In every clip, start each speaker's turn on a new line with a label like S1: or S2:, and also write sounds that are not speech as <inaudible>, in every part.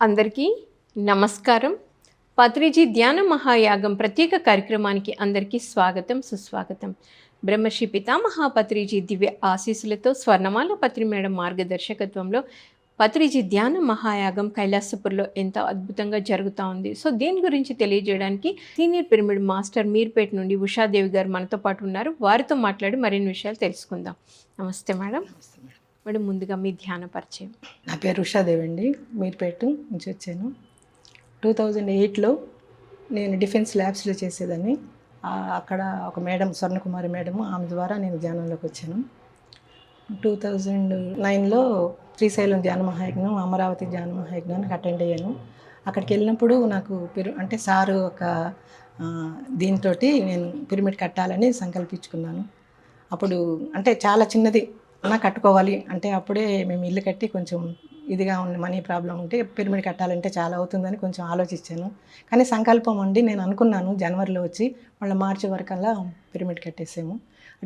S1: అందరికీ నమస్కారం. పత్రిజీ ధ్యాన మహాయాగం ప్రత్యేక కార్యక్రమానికి అందరికీ స్వాగతం సుస్వాగతం. బ్రహ్మశ్రీ పితామహా పత్రిజీ దివ్య ఆశీస్సులతో స్వర్ణమాల పత్రి మేడం మార్గదర్శకత్వంలో పత్రిజీ ధ్యాన మహాయాగం కైలాసపూర్లో ఎంతో అద్భుతంగా జరుగుతూ ఉంది. సో దీని గురించి తెలియజేయడానికి సీనియర్ పిరమిడ్ మాస్టర్ మీర్పేట నుండి ఉషాదేవి గారు మనతో పాటు ఉన్నారు. వారితో మాట్లాడి మరిన్ని విషయాలు తెలుసుకుందాం. నమస్తే మేడం. మేడం ముందుగా మీ ధ్యాన పరిచయం.
S2: నా పేరు ఉషాదేవి అండి మీరుపేట నుంచి వచ్చాను. టూ థౌజండ్ ఎయిట్లో నేను డిఫెన్స్ ల్యాబ్స్లో చేసేదాన్ని. అక్కడ ఒక మేడం స్వర్ణకుమారి మేడం ఆమె ద్వారా నేను ధ్యానంలోకి వచ్చాను. టూ థౌజండ్ నైన్లో శ్రీశైలం ధ్యాన మహాయజ్ఞం అమరావతి ధ్యాన మహాయజ్ఞానికి అటెండ్ అయ్యాను. అక్కడికి వెళ్ళినప్పుడు నాకు పిరు అంటే సారు ఒక దీంతో నేను పిరమిడ్ కట్టాలని సంకల్పించుకున్నాను. అప్పుడు అంటే చాలా చిన్నది. అన్న కట్టుకోవాలి. అంటే అప్పుడే మేము ఇల్లు కట్టి కొంచెం ఇదిగా ఉంది మనీ ప్రాబ్లం ఉంటే పిరమిడ్ కట్టాలంటే చాలా అవుతుందని కొంచెం ఆలోచించాను. కానీ సంకల్పం అండి నేను అనుకున్నాను జనవరిలో వచ్చి మళ్ళీ మార్చి వరకల్లా పిరమిడ్ కట్టేసాము.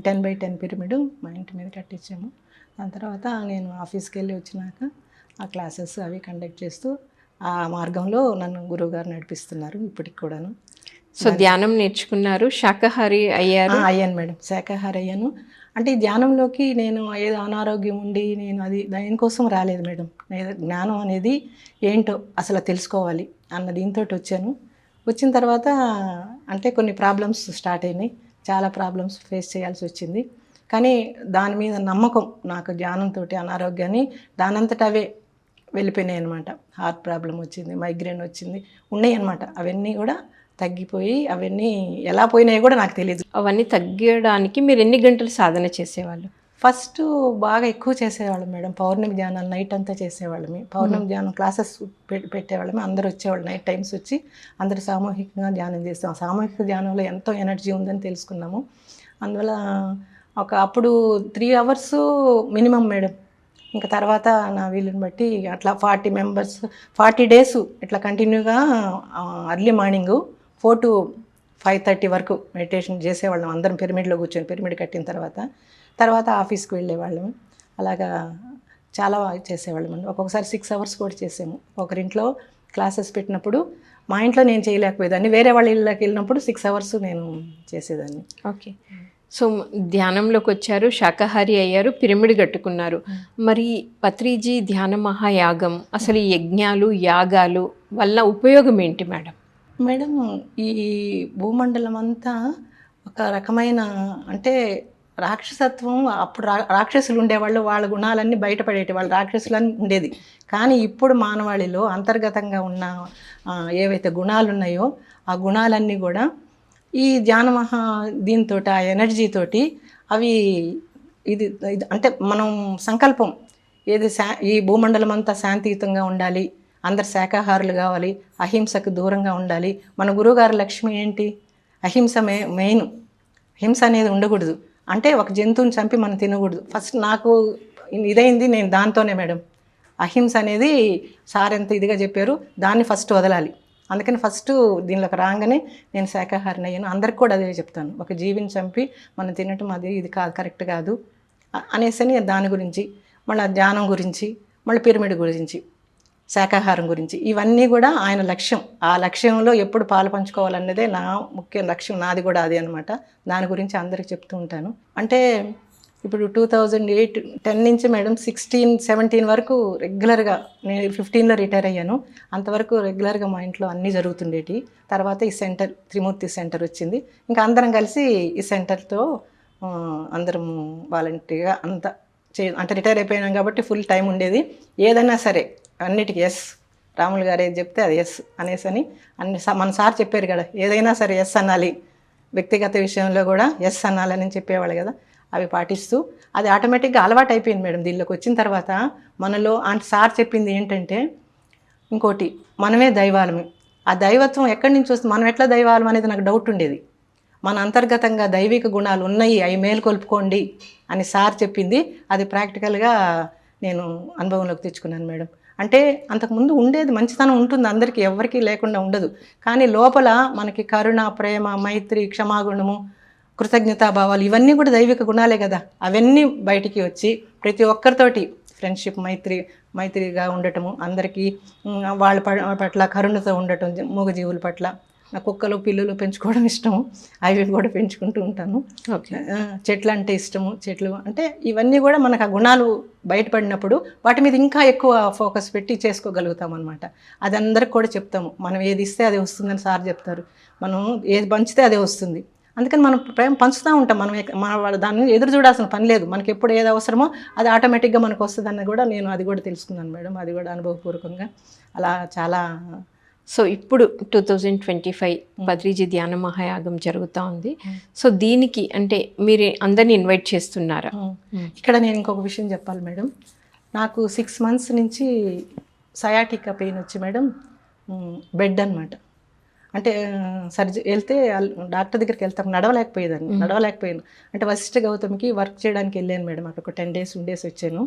S2: టెన్ బై టెన్ పిరమిడ్ మా ఇంటి మీద కట్టించాము దాని తర్వాత నేను ఆఫీస్కి వెళ్ళి వచ్చినాక ఆ క్లాసెస్ అవి కండక్ట్ చేస్తూ ఆ మార్గంలో నన్ను గురువుగారు నడిపిస్తున్నారు ఇప్పటికి కూడాను.
S1: సో ధ్యానం నేర్చుకున్నారు శాకాహారి అయ్యారు.
S2: అయ్యాను మేడం శాఖాహారి అయ్యాను. అంటే ఈ ధ్యానంలోకి నేను ఏదో అనారోగ్యం ఉండి నేను అది దానికోసం రాలేదు మేడం. జ్ఞానం అనేది ఏంటో అసలు తెలుసుకోవాలి అన్న దీంతో వచ్చాను. వచ్చిన తర్వాత అంటే కొన్ని ప్రాబ్లమ్స్ స్టార్ట్ అయినాయి. చాలా ప్రాబ్లమ్స్ ఫేస్ చేయాల్సి వచ్చింది. కానీ దాని మీద నమ్మకం నాకు జ్ఞానంతో అనారోగ్యాన్ని దానంతట అవే వెళ్ళిపోయినాయి అనమాట హార్ట్ ప్రాబ్లం వచ్చింది మైగ్రేన్ వచ్చింది ఉన్నాయి అనమాట అవన్నీ కూడా తగ్గిపోయి అవన్నీ ఎలా పోయినాయో కూడా నాకు తెలియదు
S1: అవన్నీ తగ్గడానికి మీరు ఎన్ని గంటలు సాధన చేసేవాళ్ళు?
S2: ఫస్ట్ బాగా ఎక్కువ చేసేవాళ్ళం మేడం. పౌర్ణమి ధ్యానాలు నైట్ అంతా చేసేవాళ్ళమి. పౌర్ణమి ధ్యానం క్లాసెస్ పెట్టేవాళ్ళమి. అందరూ వచ్చేవాళ్ళు. నైట్ టైమ్స్ వచ్చి అందరూ సామూహికంగా ధ్యానం చేస్తాం. సామూహిక ధ్యానంలో ఎంతో ఎనర్జీ ఉందని తెలుసుకున్నాము. అందువల్ల ఒక అప్పుడు త్రీ అవర్స్ మినిమం మేడం. ఇంకా తర్వాత నా వీలుని బట్టి అట్లా ఫార్టీ మెంబర్స్ ఫార్టీ డేస్ ఇట్లా కంటిన్యూగా early morning four to five thirty వరకు మెడిటేషన్ చేసేవాళ్ళం. అందరం పిరమిడ్లో కూర్చొని పిరమిడ్ కట్టిన తర్వాత. తర్వాత ఆఫీస్కి వెళ్ళేవాళ్ళం. అలాగా చాలా చేసేవాళ్ళం. అండి ఒక్కొక్కసారి సిక్స్ అవర్స్ కూడా చేసాము. ఒకరింట్లో క్లాసెస్ పెట్టినప్పుడు మా ఇంట్లో నేను చేయలేకపోయేదాన్ని. వేరే వాళ్ళ ఇళ్ళకి వెళ్ళినప్పుడు సిక్స్ అవర్స్ నేను చేసేదాన్ని.
S1: ఓకే. సో ధ్యానంలోకి వచ్చారు శాకాహారి అయ్యారు పిరమిడ్ కట్టుకున్నారు. మరి పత్రిజీ ధ్యాన మహాయాగం అసలు ఈ యజ్ఞాలు యాగాలు వల్ల ఉపయోగం ఏంటి మేడం?
S2: మేడం ఈ భూమండలం అంతా ఒక రకమైన అంటే రాక్షసత్వం అప్పుడు రా రాక్షసులు ఉండేవాళ్ళు వాళ్ళ గుణాలన్నీ బయటపడేటి వాళ్ళు రాక్షసులని ఉండేది. కానీ ఇప్పుడు మానవాళిలో అంతర్గతంగా ఉన్న ఏవైతే గుణాలు ఉన్నాయో ఆ గుణాలన్నీ కూడా ఈ ధ్యాన దీంతో ఆ ఎనర్జీతోటి అవి ఇది ఇది అంటే మనం సంకల్పం. ఏది శా ఈ భూమండలం అంతా శాంతియుతంగా ఉండాలి అందరు శాకాహారులు కావాలి అహింసకు దూరంగా ఉండాలి. మన గురువుగారి లక్ష్మి ఏంటి? అహింస మే మెయిన్ హింస అనేది ఉండకూడదు. అంటే ఒక జంతువుని చంపి మనం తినకూడదు. ఫస్ట్ నాకు ఇదైంది నేను దాంతోనే మేడం. అహింస అనేది సార్ ఎంత ఇదిగా చెప్పారు దాన్ని ఫస్ట్ వదలాలి. అందుకని ఫస్ట్ దీనిలోకి రాగానే నేను శాఖాహారిని అయ్యాను. అందరికి కూడా అదే చెప్తాను. ఒక జీవిని చంపి మనం తినటం అది ఇది కాదు కరెక్ట్ కాదు అనేసి దాని గురించి మళ్ళీ ధ్యానం గురించి మళ్ళీ పిరమిడ్ గురించి. శాకాహారం గురించి. ఇవన్నీ కూడా ఆయన లక్ష్యం. ఆ లక్ష్యంలో ఎప్పుడు పాలు పంచుకోవాలన్నదే నా ముఖ్య లక్ష్యం. నాది కూడా అదే అనమాట దాని గురించి అందరికి చెప్తూ ఉంటాను. అంటే ఇప్పుడు టూ థౌజండ్ ఎయిట్ టెన్ నుంచి మేడం సిక్స్టీన్ సెవెంటీన్ వరకు రెగ్యులర్గా నేను ఫిఫ్టీన్లో రిటైర్ అయ్యాను. అంతవరకు రెగ్యులర్గా మా ఇంట్లో అన్నీ జరుగుతుండేటి. తర్వాత ఈ సెంటర్ త్రిమూర్తి సెంటర్ వచ్చింది. ఇంకా అందరం కలిసి ఈ సెంటర్తో అందరం వాలంటీర్గా అంత చే అంటే రిటైర్ అయిపోయినాం కాబట్టి ఫుల్ టైం ఉండేది. ఏదైనా సరే అన్నిటికీ ఎస్ రాములు గారు ఏది చెప్తే అది ఎస్ అనేసి అని అన్ని మన సార్ చెప్పారు కదా ఏదైనా సరే ఎస్ అనాలి. వ్యక్తిగత విషయంలో కూడా ఎస్ అనాలని చెప్పేవాళ్ళు కదా అవి పాటిస్తూ అది ఆటోమేటిక్గా అలవాటు అయిపోయింది మేడం దీనిలోకి వచ్చిన తర్వాత మనలో అంటే సార్ చెప్పింది ఏంటంటే ఇంకోటి మనమే దైవాలమే. ఆ దైవత్వం ఎక్కడి నుంచి వస్తుంది? మనం ఎట్లా దైవాలం అనేది నాకు డౌట్ ఉండేది. మన అంతర్గతంగా దైవిక గుణాలు ఉన్నాయి అవి మేలుకొల్పుకోండి అని సార్ చెప్పింది. అది ప్రాక్టికల్గా నేను అనుభవంలోకి తెచ్చుకున్నాను మేడం. అంటే అంతకుముందు ఉండేది మంచితనం ఉంటుంది అందరికీ ఎవరికీ లేకుండా ఉండదు. కానీ లోపల మనకి కరుణ ప్రేమ మైత్రి క్షమాగుణము కృతజ్ఞతాభావాలు ఇవన్నీ కూడా దైవిక గుణాలే కదా. అవన్నీ బయటికి వచ్చి ప్రతి ఒక్కరితోటి ఫ్రెండ్షిప్ మైత్రి మైత్రిగా ఉండటము అందరికీ వాళ్ళ ప- పట్ల కరుణతో ఉండటం మూగజీవుల పట్ల నా కుక్కలు పిల్లులు పెంచుకోవడం ఇష్టము. అవి కూడా పెంచుకుంటూ ఉంటాను. చెట్లు అంటే ఇష్టము. చెట్లు అంటే ఇవన్నీ కూడా మనకు ఆ గుణాలు బయటపడినప్పుడు వాటి మీద ఇంకా ఎక్కువ ఫోకస్ పెట్టి చేసుకోగలుగుతాం అనమాట అది అందరికి కూడా చెప్తాము. మనం ఏది ఇస్తే అదే వస్తుందని సార్ చెప్తారు. మనం ఏది పంచితే అదే వస్తుంది. అందుకని మనం ప్రేమ పంచుతూ ఉంటాం. మనం మన వాళ్ళ దాన్ని ఎదురు చూడాల్సిన పని లేదు. మనకి ఎప్పుడు ఏది అవసరమో అది ఆటోమేటిక్గా మనకు వస్తుందని కూడా నేను అది కూడా తెలుసుకున్నాను మేడం. అది కూడా అనుభవపూర్వకంగా. అలా చాలా
S1: సో ఇప్పుడు two thousand twenty five Patriji ధ్యాన మహాయాగం జరుగుతూ ఉంది. సో దీనికి అంటే మీరు అందరిని ఇన్వైట్ చేస్తున్నారా?
S2: ఇక్కడ నేను ఇంకొక విషయం చెప్పాలి మేడం. నాకు సిక్స్ మంత్స్ నుంచి సయాటికా పెయిన్ వచ్చి మేడం బెడ్ అన్నమాట. అంటే సర్జరీ వెళ్తే డాక్టర్ దగ్గరికి వెళ్తాం నడవలేకపోయేదాన్ని నడవలేకపోయాను. అంటే వశిష్ఠ గౌతమికి వర్క్ చేయడానికి వెళ్ళాను మేడం అక్కడ ఒక టెన్ డేస్ ఉండేసి వచ్చాను.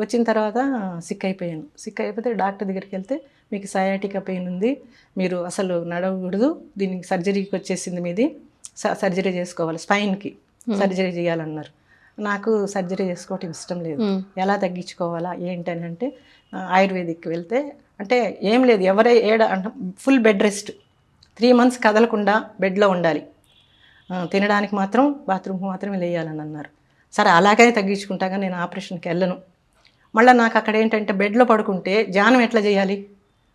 S2: వచ్చిన తర్వాత సిక్ అయిపోయాను. సిక్ అయిపోతే డాక్టర్ దగ్గరికి వెళ్తే మీకు సయాటికా పెయిన్ ఉంది మీరు అసలు నడవకూడదు. దీనికి సర్జరీకి వచ్చేసింది మీది. స- సర్జరీ చేసుకోవాలి స్పైన్కి సర్జరీ చేయాలన్నారు. నాకు సర్జరీ చేసుకోవటం ఇష్టం లేదు. ఎలా తగ్గించుకోవాలా ఏంటని అంటే ఆయుర్వేదిక్కి వెళ్తే అంటే ఏం లేదు ఎవరే ఏడ అంటే full bed rest. Three months కదలకుండా బెడ్లో ఉండాలి. తినడానికి మాత్రం బాత్రూమ్కి మాత్రమే లేయాలని అన్నారు. సరే అలాగే తగ్గించుకుంటాగా నేను ఆపరేషన్కి వెళ్ళను. మళ్ళీ నాకు అక్కడ ఏంటంటే బెడ్లో పడుకుంటే ధ్యానం ఎట్లా చేయాలి?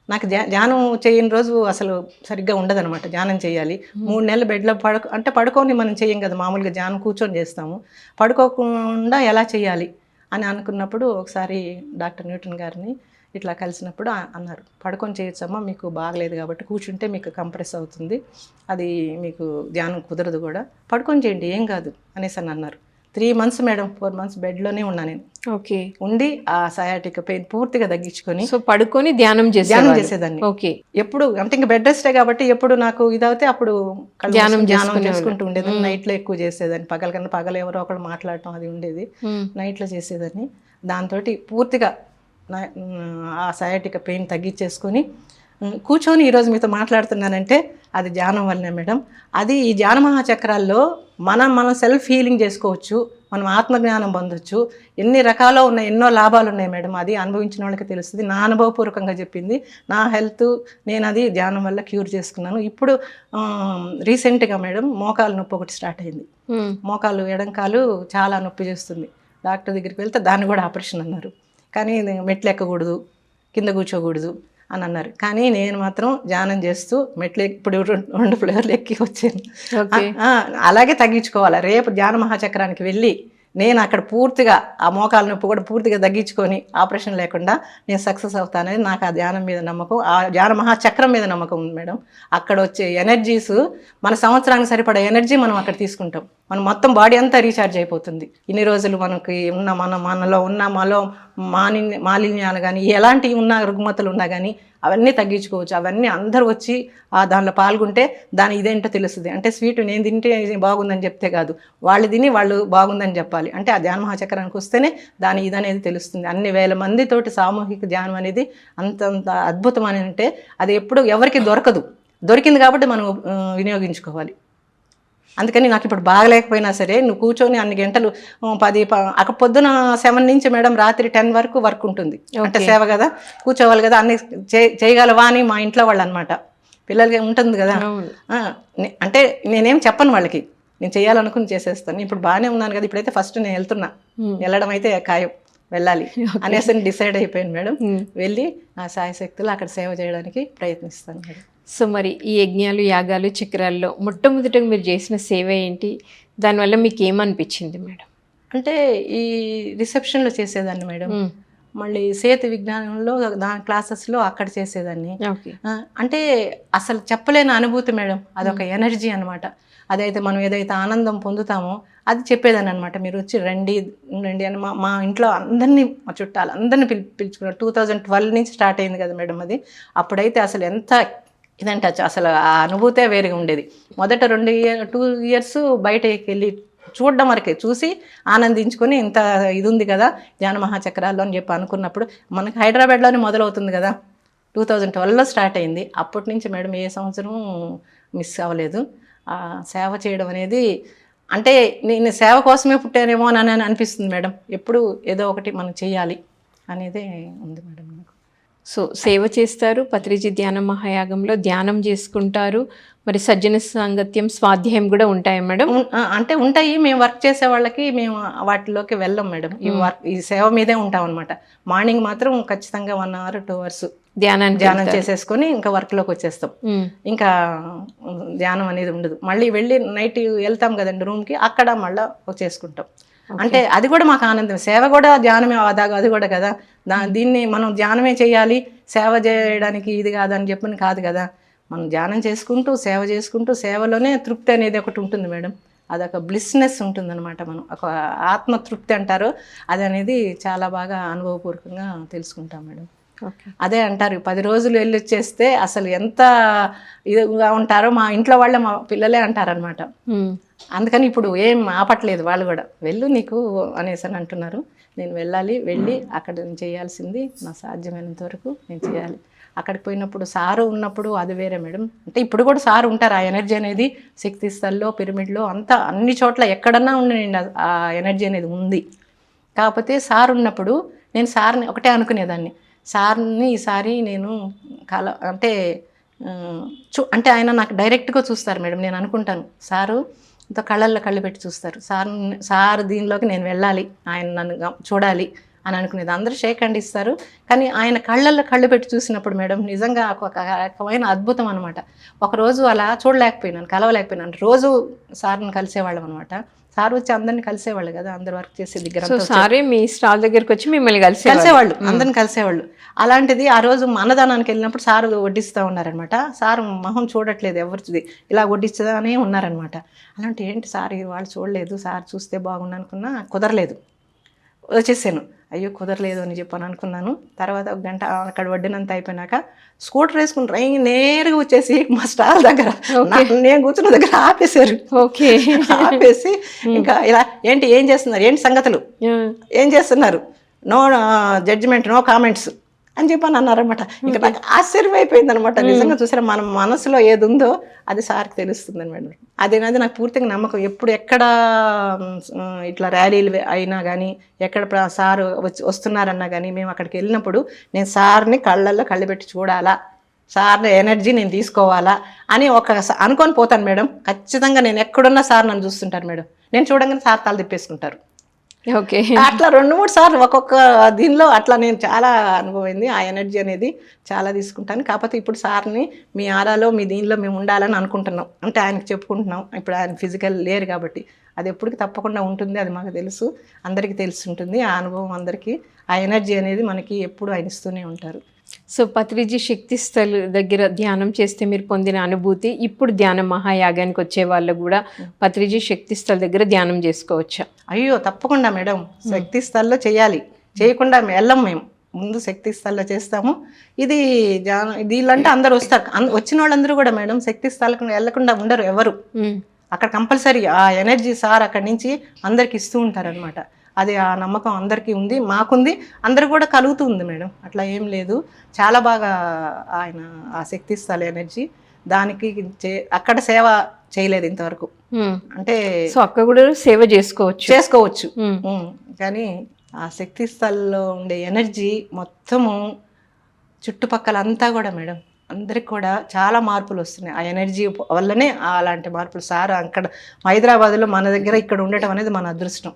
S2: నాకు ధ్యా ధ్యానం చేయని రోజు అసలు సరిగ్గా ఉండదన్నమాట. ధ్యానం చేయాలి. మూడు నెలలు బెడ్లో పడుకో అంటే పడుకొని మనం చేయం కదా మామూలుగా ధ్యానం కూర్చొని చేస్తాము. పడుకోకుండా ఎలా చేయాలి అని అనుకున్నప్పుడు ఒకసారి డాక్టర్ న్యూటన్ గారిని ఇట్లా కలిసినప్పుడు అన్నారు. పడుకొని చేయొచ్చమ్మా మీకు బాగలేదు కాబట్టి కూర్చుంటే మీకు కంప్రెస్ అవుతుంది. అది మీకు ధ్యానం కుదరదు కూడా. పడుకొని చేయండి ఏం కాదు అనేసి అని అన్నారు. Three months madam four months బెడ్లోనే ఉన్నా నేను.
S1: ఓకే.
S2: ఉండి ఆ సయాటిక్ పెయిన్ పూర్తిగా తగ్గించుకొని
S1: సో పడుకొని ధ్యానం
S2: ధ్యానం
S1: చేసేవాళ్ళు.
S2: చేసేదాన్ని.
S1: ఓకే.
S2: ఎప్పుడు అంటే ఇంకా బెడ్ రెస్టే కాబట్టి ఎప్పుడు నాకు ఇదవుతే అప్పుడు
S1: ధ్యానం
S2: ధ్యానం. చేసుకుంటూ ఉండేది నైట్లో ఎక్కువ చేసేదాన్ని. పగల కన్నా పగల ఎవరో ఒకళ్ళు మాట్లాడటం అది ఉండేది.
S1: మ్మ్.
S2: నైట్లో చేసేదాన్ని. దాంతో పూర్తిగా ఆ సయాటిక పెయిన్ తగ్గించేసుకొని కూర్చొని ఈరోజు మీతో మాట్లాడుతున్నానంటే అది ధ్యానం వల్లనే మేడం. అది ఈ ధ్యాన మహాచక్రాల్లో మనం మనం సెల్ఫ్ హీలింగ్ చేసుకోవచ్చు మనం ఆత్మజ్ఞానం పొందొచ్చు. ఎన్ని రకాల ఉన్న ఎన్నో లాభాలు ఉన్నాయి మేడం. అది అనుభవించిన వాళ్ళకి తెలుస్తుంది. నా అనుభవపూర్వకంగా చెప్పింది. నా హెల్త్ నేను అది ధ్యానం వల్ల క్యూర్ చేసుకున్నాను. ఇప్పుడు రీసెంట్గా మేడం మోకాలు నొప్పి ఒకటి స్టార్ట్ అయింది. మోకాలు ఎడంకాలు చాలా నొప్పి చేస్తుంది. డాక్టర్ దగ్గరికి వెళ్తే దాన్ని కూడా ఆపరేషన్ అన్నారు. కానీ మెట్లు ఎక్కకూడదు కింద కూర్చోకూడదు. అని అన్నారు. కానీ నేను మాత్రం ధ్యానం చేస్తూ మెట్లు ఇప్పుడు రెండు ఫ్లేవర్లు ఎక్కి వచ్చాను. అలాగే తగ్గించుకోవాలి. రేపు ధ్యాన మహాచక్రానికి వెళ్ళి నేను అక్కడ పూర్తిగా ఆ మోకాల నొప్పి కూడా పూర్తిగా తగ్గించుకొని ఆపరేషన్ లేకుండా నేను సక్సెస్ అవుతానని నాకు ఆ ధ్యానం మీద నమ్మకం ఆ ధ్యాన మహాచక్రం మీద నమ్మకం ఉంది మేడం. అక్కడ వచ్చే ఎనర్జీస్ మన సంవత్సరానికి సరిపడే ఎనర్జీ మనం అక్కడ తీసుకుంటాం. మన మొత్తం బాడీ అంతా రీఛార్జ్ అయిపోతుంది. ఇన్ని రోజులు మనకి ఉన్న మన మనలో ఉన్న మనలో మాలిన్య మాలిన్యాలు కానీ ఎలాంటివి ఉన్న రుగ్మతలు ఉన్నా కానీ అవన్నీ తగ్గించుకోవచ్చు. అవన్నీ అందరూ వచ్చి ఆ దానిలో పాల్గొంటే దాని ఇదేంటో తెలుస్తుంది. అంటే స్వీట్ నేను తింటే బాగుందని చెప్తే కాదు. వాళ్ళు తిని వాళ్ళు బాగుందని చెప్పాలి. అంటే ఆ ధ్యాన మహాచక్రానికి వస్తేనే దాని ఇదనేది తెలుస్తుంది. అన్ని వేల మందితోటి సామూహిక ధ్యానం అనేది అంతంత అద్భుతమని అంటే అది ఎప్పుడు ఎవరికి దొరకదు. దొరికింది కాబట్టి మనం వినియోగించుకోవాలి. అందుకని నాకు ఇప్పుడు బాగలేకపోయినా సరే నువ్వు కూర్చొని అన్ని గంటలు పది అక్కడ పొద్దున సెవెన్ నుంచి మేడం రాత్రి టెన్ వరకు వర్క్ ఉంటుంది. అంటే సేవ కదా కూర్చోవాలి కదా అన్ని చేయగలవా అని మా ఇంట్లో వాళ్ళు అనమాట పిల్లలకి ఉంటుంది కదా. అంటే నేనేం చెప్పను వాళ్ళకి. నేను చేయాలనుకుని చేసేస్తాను. ఇప్పుడు బాగానే ఉన్నాను కదా ఇప్పుడైతే ఫస్ట్ నేను వెళ్తున్నా. వెళ్ళడం అయితే ఖాయం. వెళ్ళాలి. అనేసి డిసైడ్ అయిపోయాను మేడం. వెళ్ళి ఆ సాయశక్తులు అక్కడ సేవ చేయడానికి ప్రయత్నిస్తాను మేడం.
S1: సో మరి ఈ యజ్ఞాలు యాగాలు చక్రాల్లో మొట్టమొదటగా మీరు చేసిన సేవ ఏంటి? దానివల్ల మీకు ఏమనిపించింది మేడం?
S2: అంటే ఈ రిసెప్షన్లో చేసేదాన్ని మేడం. మళ్ళీ సేతు విజ్ఞానంలో దాని క్లాసెస్లో అక్కడ చేసేదాన్ని. అంటే అసలు చెప్పలేని అనుభూతి మేడం. అదొక ఎనర్జీ అనమాట అదైతే మనం ఏదైతే ఆనందం పొందుతామో అది చెప్పేదాన్ని అనమాట మీరు వచ్చి రండి రండి అని మా మా ఇంట్లో అందరినీ మా చుట్టాలు అందరినీ పిలి పిలుచుకున్నారు. టూ థౌజండ్ ట్వెల్వ్ నుంచి స్టార్ట్ అయింది కదా మేడం అది. అప్పుడైతే అసలు ఎంత ఇదంటే అసలు ఆ అనుభూతే వేరుగా ఉండేది. మొదట రెండు ఇయర్ టూ ఇయర్స్ బయటకి వెళ్ళి చూడడం వరకే చూసి ఆనందించుకొని ఇంత ఇది ఉంది కదా ధ్యాన మహాచక్రాల్లో అని చెప్పి అనుకున్నప్పుడు మనకి హైదరాబాద్లోనే మొదలవుతుంది కదా. టూ థౌజండ్ ట్వెల్వ్లో స్టార్ట్ అయింది. అప్పటి నుంచి మేడం ఏ సంవత్సరం మిస్ అవ్వలేదు. సేవ చేయడం అనేది అంటే నేను సేవ కోసమే పుట్టానేమో అని అని అనిపిస్తుంది మేడం. ఎప్పుడు ఏదో ఒకటి మనం చేయాలి అనేది ఉంది మేడం.
S1: సో సేవ చేస్తారు. పత్రిజీ ధ్యాన మహాయాగంలో ధ్యానం చేసుకుంటారు. మరి సజ్జన సాంగత్యం స్వాధ్యాయం కూడా ఉంటాయి మేడం?
S2: అంటే ఉంటాయి. మేము వర్క్ చేసే వాళ్ళకి మేము వాటిలోకి వెళ్ళం మేడం. ఈ వర్క్ ఈ సేవ మీదే ఉంటాం అనమాట మార్నింగ్ మాత్రం ఖచ్చితంగా వన్ అవర్ టూ అవర్స్
S1: ధ్యానానికి
S2: ధ్యానం చేసేసుకొని ఇంకా వర్క్లోకి వచ్చేస్తాం. ఇంకా ధ్యానం అనేది ఉండదు. మళ్ళీ వెళ్ళి నైట్ వెళ్తాం కదండి రూమ్కి అక్కడ మళ్ళీ చేసుకుంటాం. అంటే అది కూడా మాకు ఆనందం సేవ కూడా ధ్యానమే అదా అది కూడా కదా. దా దీన్ని మనం ధ్యానమే చేయాలి. సేవ చేయడానికి ఇది కాదని చెప్పని కాదు కదా. మనం ధ్యానం చేసుకుంటూ సేవ చేసుకుంటూ సేవలోనే తృప్తి అనేది ఒకటి ఉంటుంది మేడం. అదొక బ్లిస్నెస్ ఉంటుందన్నమాట మనం. ఒక ఆత్మ తృప్తి అంటారు. అది అనేది చాలా బాగా అనుభవపూర్వకంగా తెలుసుకుంటాం మేడం. అదే అంటారు. పది రోజులు వెళ్ళి వచ్చేస్తే అసలు ఎంత ఇదిగా ఉంటారో మా ఇంట్లో వాళ్ళే మా పిల్లలే అంటారనమాట అందుకని ఇప్పుడు ఏం ఆపట్లేదు వాళ్ళు కూడా. వెళ్ళు నీకు అనేసి అని అంటున్నారు. నేను వెళ్ళాలి వెళ్ళి అక్కడ నేను చేయాల్సింది నా సాధ్యమైనంత వరకు నేను చేయాలి. అక్కడికి పోయినప్పుడు సారు ఉన్నప్పుడు అది వేరే మేడం. అంటే ఇప్పుడు కూడా సారు ఉంటారు. ఆ ఎనర్జీ అనేది శక్తి స్థల్లో పిరమిడ్లో అంతా అన్ని చోట్ల ఎక్కడన్నా ఉండండి. ఆ ఎనర్జీ అనేది ఉంది. కాకపోతే సార్ ఉన్నప్పుడు నేను సార్ని ఒకటే అనుకునేదాన్ని. సార్ని ఈసారి నేను కల అంటే చూ అంటే ఆయన నాకు డైరెక్ట్గా చూస్తారు మేడం నేను అనుకుంటాను. సారు ఇంత కళ్ళల్లో కళ్ళు పెట్టి చూస్తారు. సార్ సార్ దీనిలోకి నేను వెళ్ళాలి. ఆయన నన్ను చూడాలి. అని అనుకునేది. అందరూ షేక్ హ్యాండ్ ఇస్తారు. కానీ ఆయన కళ్ళల్లో కళ్ళు పెట్టి చూసినప్పుడు మేడం నిజంగా ఒక రకమైన అద్భుతం అనమాట ఒకరోజు అలా చూడలేకపోయినాను కలవలేకపోయినాను. రోజు సార్ని కలిసేవాళ్ళం అనమాట సార్ వచ్చి అందరిని కలిసేవాళ్ళు కదా అందరు వర్క్ చేసే దగ్గర
S1: సారే మీ స్టాల్ దగ్గరికి వచ్చి మిమ్మల్ని కలిసి
S2: కలిసేవాళ్ళు అందరిని కలిసేవాళ్ళు. అలాంటిది ఆ రోజు అన్నదానానికి వెళ్ళినప్పుడు సారు వడ్డిస్తూ ఉన్నారనమాట సారు మొహం చూడట్లేదు ఎవరిది ఇలా వడ్డిస్తూనే ఉన్నారనమాట అలాంటి ఏంటి సార్ వాళ్ళు చూడలేదు సార్ చూస్తే బాగుండు అనుకున్నా కుదరలేదు. వచ్చేసాను అయ్యో కుదరలేదు అని చెప్పని అనుకున్నాను. తర్వాత ఒక గంట అక్కడ వడ్డినంత అయిపోయినాక స్కూటర్ వేసుకుని రై నేరుగా వచ్చేసి మా స్టాల్ దగ్గర నేను కూర్చున్న దగ్గర ఆపేశారు.
S1: ఓకే.
S2: ఆపేసి <laughs> ఇంకా ఇలా ఏంటి ఏం చేస్తున్నారు? ఏంటి సంగతులు? ఏం చేస్తున్నారు? నో జడ్జిమెంట్ నో కామెంట్స్ అని చెప్పని అన్నారనమాట ఇంకా నాకు ఆశ్చర్యం అయిపోయింది అనమాట నిజంగా చూసారా మన మనసులో ఏది ఉందో అది సార్కి తెలుస్తుంది మేడం. అదేనది నాకు పూర్తిగా నమ్మకం. ఎప్పుడు ఎక్కడ ఇట్లా ర్యాలీలు అయినా కానీ ఎక్కడ సార్ వచ్చి వస్తున్నారన్నా కానీ మేము అక్కడికి వెళ్ళినప్పుడు నేను సార్ని కళ్ళల్లో కళ్ళు పెట్టి చూడాలా సార్ ఎనర్జీ నేను తీసుకోవాలా అని ఒక అనుకొని పోతాను మేడం. ఖచ్చితంగా నేను ఎక్కడున్నా సార్ నన్ను చూస్తుంటారు మేడం. నేను చూడంగానే సార్ తల తిప్పేసుకుంటారు.
S1: ఓకే.
S2: అట్లా రెండు మూడు సార్లు ఒక్కొక్క దీనిలో అట్లా నేను చాలా అనుభవమైంది. ఆ ఎనర్జీ అనేది చాలా తీసుకుంటాను. కాకపోతే ఇప్పుడు సార్ని మీ ఆరాలో మీ దీనిలో మేము ఉండాలని అనుకుంటున్నాం. అంటే ఆయనకి చెప్పుకుంటున్నాం. ఇప్పుడు ఆయన ఫిజికల్ లేరు కాబట్టి అది ఎప్పటికి తప్పకుండా ఉంటుంది అది మాకు తెలుసు. అందరికీ తెలిసి ఉంటుంది ఆ అనుభవం అందరికీ ఆ ఎనర్జీ అనేది మనకి ఎప్పుడు ఆయన ఇస్తూనే ఉంటారు.
S1: సో పత్రిజీ శక్తి స్థల్ దగ్గర ధ్యానం చేస్తే మీరు పొందిన అనుభూతి ఇప్పుడు ధ్యాన మహాయాగానికి వచ్చే వాళ్ళు కూడా పత్రిజీ శక్తి స్థల్ దగ్గర ధ్యానం చేసుకోవచ్చా?
S2: అయ్యో తప్పకుండా మేడం. శక్తి స్థల్లో చేయాలి. చేయకుండా వెళ్ళం మేము. ముందు శక్తి స్థల్లో చేస్తాము. ఇది దీనిలంటే అందరు వస్తారు. వచ్చిన వాళ్ళందరూ కూడా మేడం శక్తి స్థలకు వెళ్ళకుండా ఉండరు ఎవరు. అక్కడ కంపల్సరీ ఆ ఎనర్జీ సార్ అక్కడి నుంచి అందరికి ఇస్తూ ఉంటారనమాట అది ఆ నమ్మకం అందరికీ ఉంది మాకుంది అందరు కూడా కలుగుతుంది మేడం. అట్లా ఏం లేదు. చాలా బాగా ఆయన ఆ శక్తి స్థల ఎనర్జీ దానికి అక్కడ సేవ చేయలేదు ఇంతవరకు. అంటే
S1: సో అక్కడ కూడా సేవ చేసుకోవచ్చు.
S2: చేసుకోవచ్చు. కానీ ఆ శక్తి స్థల్లో ఉండే ఎనర్జీ మొత్తము చుట్టుపక్కల అంతా కూడా మేడం అందరికి కూడా చాలా మార్పులు వస్తున్నాయి. ఆ ఎనర్జీ వల్లనే అలాంటి మార్పులు సార్ అక్కడ హైదరాబాద్లో మన దగ్గర ఇక్కడ ఉండటం అనేది మన అదృష్టం.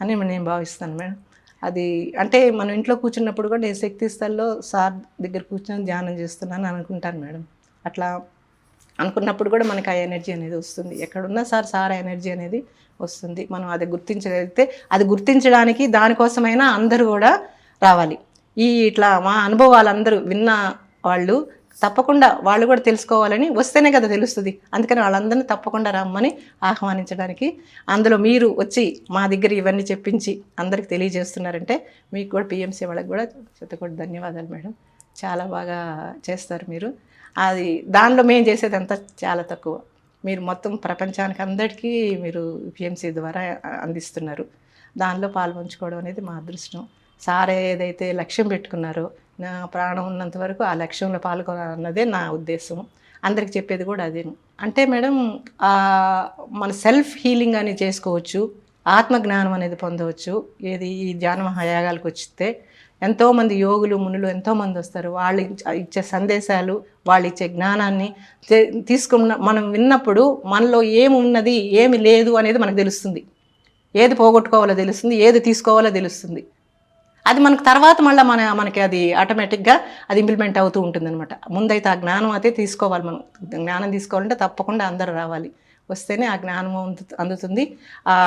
S2: అని నేను భావిస్తాను మేడం. అది అంటే మనం ఇంట్లో కూర్చున్నప్పుడు కూడా నేను శక్తి స్థల్లో సార్ దగ్గర కూర్చొని ధ్యానం చేస్తున్నాను అనుకుంటాను మేడం. అట్లా అనుకున్నప్పుడు కూడా మనకి ఆ ఎనర్జీ అనేది వస్తుంది. ఎక్కడున్నా సార్ సార్ ఆ ఎనర్జీ అనేది వస్తుంది. మనం అది గుర్తించగలిగితే అది గుర్తించడానికి దానికోసమైనా అందరూ కూడా రావాలి. ఈ ఇట్లా మా అనుభవాలు అందరూ విన్న వాళ్ళు తప్పకుండా వాళ్ళు కూడా తెలుసుకోవాలని వస్తేనే కదా తెలుస్తుంది. అందుకని వాళ్ళందరినీ తప్పకుండా రమ్మని ఆహ్వానించడానికి అందులో మీరు వచ్చి మా దగ్గర ఇవన్నీ చెప్పించి అందరికి తెలియజేస్తున్నారంటే మీకు కూడా పిఎంసీ వాళ్ళకి కూడా చెత్తకొట్టి ధన్యవాదాలు మేడం. చాలా బాగా చేస్తారు మీరు. అది దానిలో మేము చేసేది అంతా చాలా తక్కువ. మీరు మొత్తం ప్రపంచానికి అందరికీ మీరు పిఎంసీ ద్వారా అందిస్తున్నారు. దానిలో పాల్పంచుకోవడం అనేది మా అదృష్టం. సార్ ఏదైతే లక్ష్యం పెట్టుకున్నారో నా ప్రాణం ఉన్నంత వరకు ఆ లక్ష్యంలో పాల్గొనాలన్నదే నా ఉద్దేశం. అందరికి చెప్పేది కూడా అదే. అంటే మేడం మన సెల్ఫ్ హీలింగ్ అని చేసుకోవచ్చు ఆత్మజ్ఞానం అనేది పొందవచ్చు. ఏది ఈ ధ్యాన మహాయాగాలకు వచ్చితే ఎంతోమంది యోగులు మునులు ఎంతోమంది వస్తారు. వాళ్ళు ఇచ్చే సందేశాలు వాళ్ళు ఇచ్చే జ్ఞానాన్ని తీసుకున్న మనం విన్నప్పుడు మనలో ఏమి ఉన్నది ఏమి లేదు అనేది మనకు తెలుస్తుంది. ఏది పోగొట్టుకోవాలో తెలుస్తుంది ఏది తీసుకోవాలో తెలుస్తుంది. అది మనకు తర్వాత మళ్ళీ మన మనకి అది ఆటోమేటిక్గా అది ఇంప్లిమెంట్ అవుతూ ఉంటుంది అనమాట ముందైతే ఆ జ్ఞానం అయితే తీసుకోవాలి మనం. జ్ఞానం తీసుకోవాలంటే తప్పకుండా అందరూ రావాలి. వస్తేనే ఆ జ్ఞానం అందు- అందుతుంది.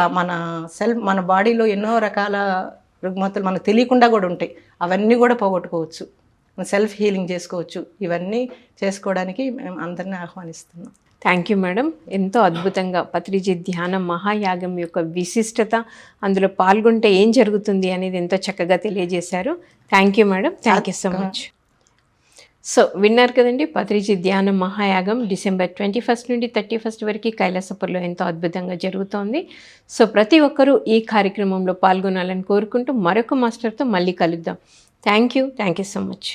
S2: మన సెల్ఫ్ మన బాడీలో ఎన్నో రకాల రుగ్మతలు మనకు తెలియకుండా కూడా ఉంటాయి. అవన్నీ కూడా పోగొట్టుకోవచ్చు. సెల్ఫ్ హీలింగ్ చేసుకోవచ్చు. ఇవన్నీ చేసుకోవడానికి మేము అందరినీ ఆహ్వానిస్తున్నాం.
S1: థ్యాంక్ యూ మేడం ఎంతో అద్భుతంగా పత్రిజీ ధ్యానం మహాయాగం యొక్క విశిష్టత అందులో పాల్గొంటే ఏం జరుగుతుంది అనేది ఎంతో చక్కగా తెలియజేశారు. Thank you madam thank you so much so విన్నారు కదండి? పత్రిజీ ధ్యానం మహాయాగం డిసెంబర్ ట్వంటీ ఫస్ట్ నుండి థర్టీ ఫస్ట్ వరకు కైలాసపూర్లో ఎంతో అద్భుతంగా జరుగుతోంది. సో ప్రతి ఒక్కరూ ఈ కార్యక్రమంలో పాల్గొనాలని కోరుకుంటూ మరొక మాస్టర్తో మళ్ళీ కలుద్దాం. Thank you thank you so much